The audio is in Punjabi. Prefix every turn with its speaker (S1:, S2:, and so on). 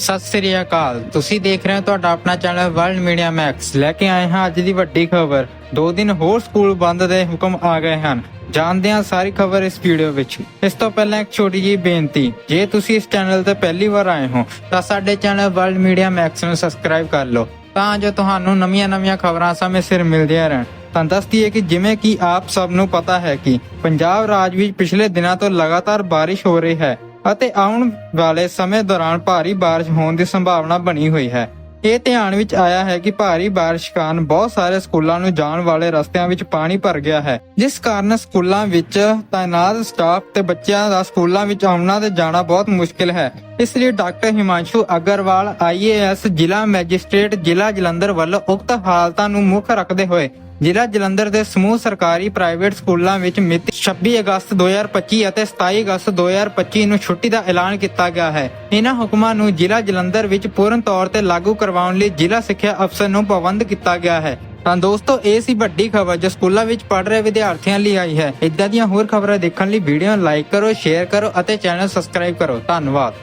S1: ਸਤਿ ਸ੍ਰੀ ਅਕਾਲ। ਤੁਸੀਂ ਦੇਖ ਰਹੇ ਹੋ ਤੁਹਾਡਾ ਆਪਣਾ ਚੈਨਲ ਵਰਲਡ ਮੀਡੀਆ ਮੈਕਸ। ਲੈ ਕੇ ਆਏ ਹਾਂ ਅੱਜ ਦੀ ਵੱਡੀ ਖਬਰ। ਦੋ ਦਿਨ ਹੋਰ ਸਕੂਲ ਬੰਦ ਦੇ ਹੁਕਮ ਆ ਗਏ ਹਨ। ਜਾਣਦੇ ਹਾਂ ਸਾਰੀ ਖਬਰ ਇਸ ਵੀਡੀਓ ਵਿੱਚ। ਇਸ ਤੋਂ ਪਹਿਲਾਂ ਇੱਕ ਛੋਟੀ ਜਿਹੀ ਬੇਨਤੀ। ਜੇ ਤੁਸੀਂ ਇਸ ਚੈਨਲ ਤੇ ਪਹਿਲੀ ਵਾਰ ਆਏ ਹੋ, ਤਾਂ ਸਾਡੇ ਚੈਨਲ ਵਰਲਡ ਮੀਡੀਆ ਮੈਕਸ ਨੂੰ ਸਬਸਕ੍ਰਾਈਬ ਕਰ ਲਓ। ਤਾਂ ਜੋ ਤੁਹਾਨੂੰ ਨਵੀਆਂ-ਨਵੀਆਂ ਖਬਰਾਂ ਸਮੇਂ ਸਿਰ ਮਿਲਦੀਆਂ ਰਹਿਣ। ਤਾਂ ਦੱਸਦੀ ਹੈ ਕਿ ਜਿਵੇਂ ਕਿ ਆਪ ਸਭ ਨੂੰ ਪਤਾ ਹੈ ਕਿ ਪੰਜਾਬ ਰਾਜ ਵਿੱਚ ਪਿਛਲੇ ਦਿਨਾਂ ਤੋਂ ਲਗਾਤਾਰ ਬਾਰਿਸ਼ ਹੋ ਰਹੀ ਹੈ। ਅਤੇ ਆਉਣ ਵਾਲੇ ਸਮੇਂ ਦੌਰਾਨ ਭਾਰੀ ਬਾਰਿਸ਼ ਹੋਣ ਦੀ ਸੰਭਾਵਨਾ ਬਣੀ ਹੋਈ ਹੈ। ਇਹ ਧਿਆਨ ਵਿੱਚ ਆਇਆ ਹੈ ਕਿ ਭਾਰੀ ਬਾਰਿਸ਼ ਕਾਰਨ ਬਹੁਤ ਸਾਰੇ ਸਕੂਲਾਂ ਨੂੰ ਜਾਣ ਵਾਲੇ ਰਸਤਿਆਂ ਵਿੱਚ ਪਾਣੀ ਭਰ ਗਿਆ ਹੈ। ਜਿਸ ਕਾਰਨ ਸਕੂਲਾਂ ਵਿੱਚ ਤਾਇਨਾਤ ਸਟਾਫ ਤੇ ਬੱਚਿਆਂ ਦਾ ਸਕੂਲਾਂ ਵਿੱਚ ਆਉਣਾ ਤੇ ਜਾਣਾ ਬਹੁਤ ਮੁਸ਼ਕਿਲ ਹੈ। ਇਸ ਲਈ ਡਾਕਟਰ ਹਿਮਾਂਸ਼ੂ ਅਗਰਵਾਲ ਆਈਏਐਸ ਜ਼ਿਲ੍ਹਾ ਮੈਜਿਸਟ੍ਰੇਟ, ਜ਼ਿਲ੍ਹਾ ਜਲੰਧਰ ਵੱਲੋਂ ਉਕਤ ਹਾਲਤਾਂ ਨੂੰ ਮੁੱਖ ਰੱਖਦੇ ਹੋਏ ਜ਼ਿਲ੍ਹਾ ਜਲੰਧਰ ਦੇ ਸਮੂਹ ਸਰਕਾਰੀ ਪ੍ਰਾਈਵੇਟ ਸਕੂਲਾਂ ਵਿੱਚ ਮਿਤੀ 26 ਅਗਸਤ 2025 ਅਤੇ 27 ਅਗਸਤ 2025 ਨੂੰ ਛੁੱਟੀ ਦਾ ਐਲਾਨ ਕੀਤਾ ਗਿਆ ਹੈ। ਇਹਨਾਂ ਹੁਕਮਾਂ ਨੂੰ ਜ਼ਿਲ੍ਹਾ ਜਲੰਧਰ ਵਿੱਚ ਪੂਰਨ ਤੌਰ ਤੇ ਲਾਗੂ ਕਰਵਾਉਣ ਲਈ ਜ਼ਿਲ੍ਹਾ ਸਿੱਖਿਆ ਅਫਸਰ ਨੂੰ ਪਾਬੰਦ ਕੀਤਾ ਗਿਆ ਹੈ। ਤਾਂ ਦੋਸਤੋ, ਇਹ ਸੀ ਵੱਡੀ ਖਬਰ ਜੋ ਸਕੂਲਾਂ ਵਿੱਚ ਪੜ੍ਹ ਰਹੇ ਵਿਦਿਆਰਥੀਆਂ ਲਈ ਆਈ ਹੈ। ਇਦਾਂ ਦੀਆਂ ਹੋਰ ਖਬਰਾਂ ਦੇਖਣ ਲਈ ਵੀਡੀਓ ਨੂੰ ਲਾਈਕ ਕਰੋ, ਸ਼ੇਅਰ ਕਰੋ ਅਤੇ ਚੈਨਲ ਸਬਸਕ੍ਰਾਈਬ ਕਰੋ। ਧੰਨਵਾਦ।